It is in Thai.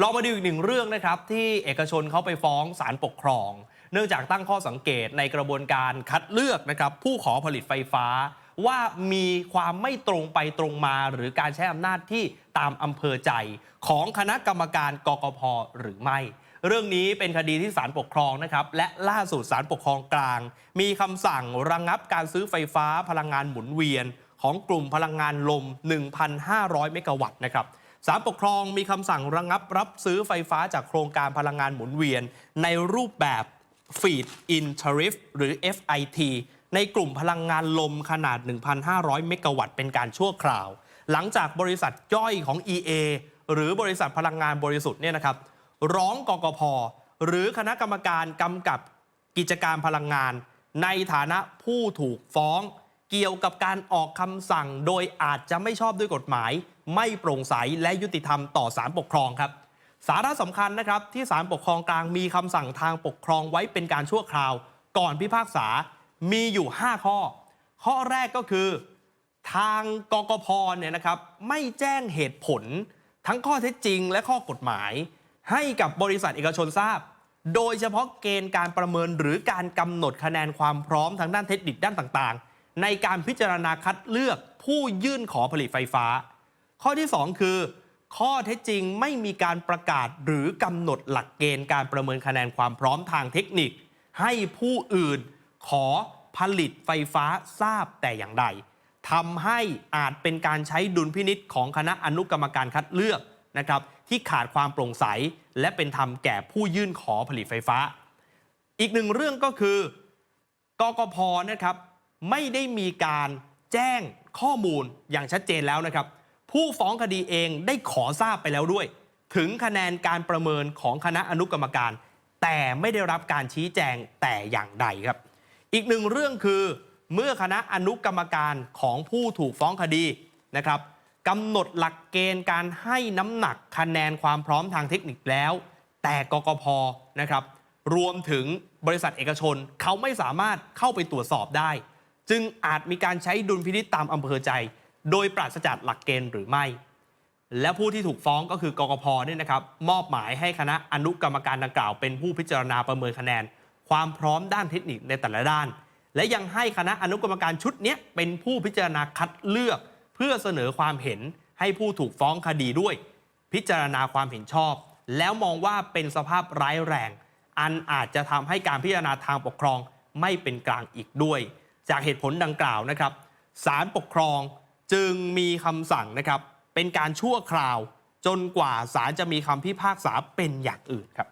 เรามาดูอีกหนึ่งเรื่องนะครับที่เอกชนเขาไปฟ้องศาลปกครอง เนื่องจากตั้งข้อสังเกตในกระบวนการคัดเลือกนะครับผู้ขอผลิตไฟฟ้า ว่ามีความไม่ตรงไปตรงมาหรือการใช้อำนาจที่ตามอำเภอใจของคณะกรรมการกกพหรือไม่ เรื่องนี้เป็นคดีที่ศาลปกครองนะครับและล่าสุดศาลปกครองกลาง มีคำสั่งระงงับการซื้อไฟฟ้าพลังงานหมุนเวียน ของกลุ่มพลังงานลม 1,500 เมกะวัตต์นะครับ ศาลปกครองมีคำสั่งระงงับรับซื้อไฟฟ้าจากโครงการพลังงานหมุนเวียน ในรูปแบบ Feed in Tariff หรือ FIT ในกลุ่มพลังงานลมขนาด 1,500 เมกะวัตต์เป็นการชั่วคราว หลังจากบริษัทย่อยของ EA หรือบริษัทพลังงานบริสุทธิ์เนี่ยนะครับ ร้องกกพ หรือคณะกรรมการกำกับกิจการพลังงาน ในฐานะผู้ถูกฟ้อง เกี่ยวกับการออกคำสั่งโดยอาจจะไม่ชอบด้วยกฎหมาย ไม่โปร่งใสและยุติธรรมต่อศาลปกครองครับ สาระสำคัญนะครับที่ศาลปกครองกลางมีคำสั่งทางปกครองไว้เป็นการชั่วคราว ก่อนพิพากษามีอยู่ 5 ข้อ ข้อแรกก็คือ ทางกกพเนี่ยนะครับไม่แจ้งเหตุผล ทั้งข้อเท็จจริงและข้อกฎหมาย ให้กับบริษัทเอกชนทราบ โดยเฉพาะเกณฑ์การประเมินหรือการกำหนดคะแนนความพร้อมทางด้านเทคนิคด้านต่างๆ ในการพิจารณาคัดเลือกผู้ยื่นขอผลิตไฟฟ้า ข้อที่ 2 คือ ข้อเท็จจริงไม่มีการประกาศหรือกำหนดหลักเกณฑ์การประเมินคะแนนความพร้อมทางเทคนิค ให้ผู้อื่นขอผลิตไฟฟ้าทราบแต่อย่างใดทำให้อาจเป็นการใช้ดุลพินิษของคณะอนุกรรมการคัดเลือกนะครับที่ขาดความโปร่งใส และเป็นธรรมแก่ผู้ยื่นขอผลิตไฟฟ้า อีกหนึ่งเรื่องก็คือกกพนะครับ ไม่ได้มีการแจ้งข้อมูลอย่างชัดเจนแล้วนะครับ ผู้ฟ้องคดีเองได้ขอทราบไปแล้วด้วย ถึงคะแนนการประเมินของคณะอนุกรรมการ แต่ไม่ได้รับการชี้แจงแต่อย่างใดครับ อีกหนึ่งเรื่องคือ เมื่อคณะอนุกรรมการของผู้ถูกฟ้องคดีนะครับกำหนดหลักเกณฑ์การให้น้ำหนักคะแนนความพร้อมทางเทคนิคแล้ว แต่กกพนะครับ รวมถึงบริษัทเอกชนเขาไม่สามารถเข้าไปตรวจสอบได้ จึงอาจมีการใช้ดุลพินิษตามอำเภอใจ โดยปราศจากหลักเกณฑ์หรือไม่ และผู้ที่ถูกฟ้องก็คือกกพเนี่ยนะครับมอบหมายให้คณะอนุกรรมการดังกล่าว เป็นผู้พิจารณาประเมินคะแนน ความพร้อมด้านเทคนิคในแต่ละด้าน และยังให้คณะอนุกรรมการชุดนี้เป็นผู้พิจารณาคัดเลือก เพื่อเสนอความเห็นให้ผู้ถูกฟ้องคดีด้วย พิจารณาความเห็นชอบ แล้วมองว่าเป็นสภาพร้ายแรง อันอาจจะทำให้การพิจารณาทางปกครองไม่เป็นกลางอีกด้วย จากเหตุผลดังกล่าวนะครับศาลปกครองจึงมีคำสั่งนะครับเป็นการชั่วคราวจนกว่าศาลจะมีคำพิพากษาเป็นอย่างอื่นครับ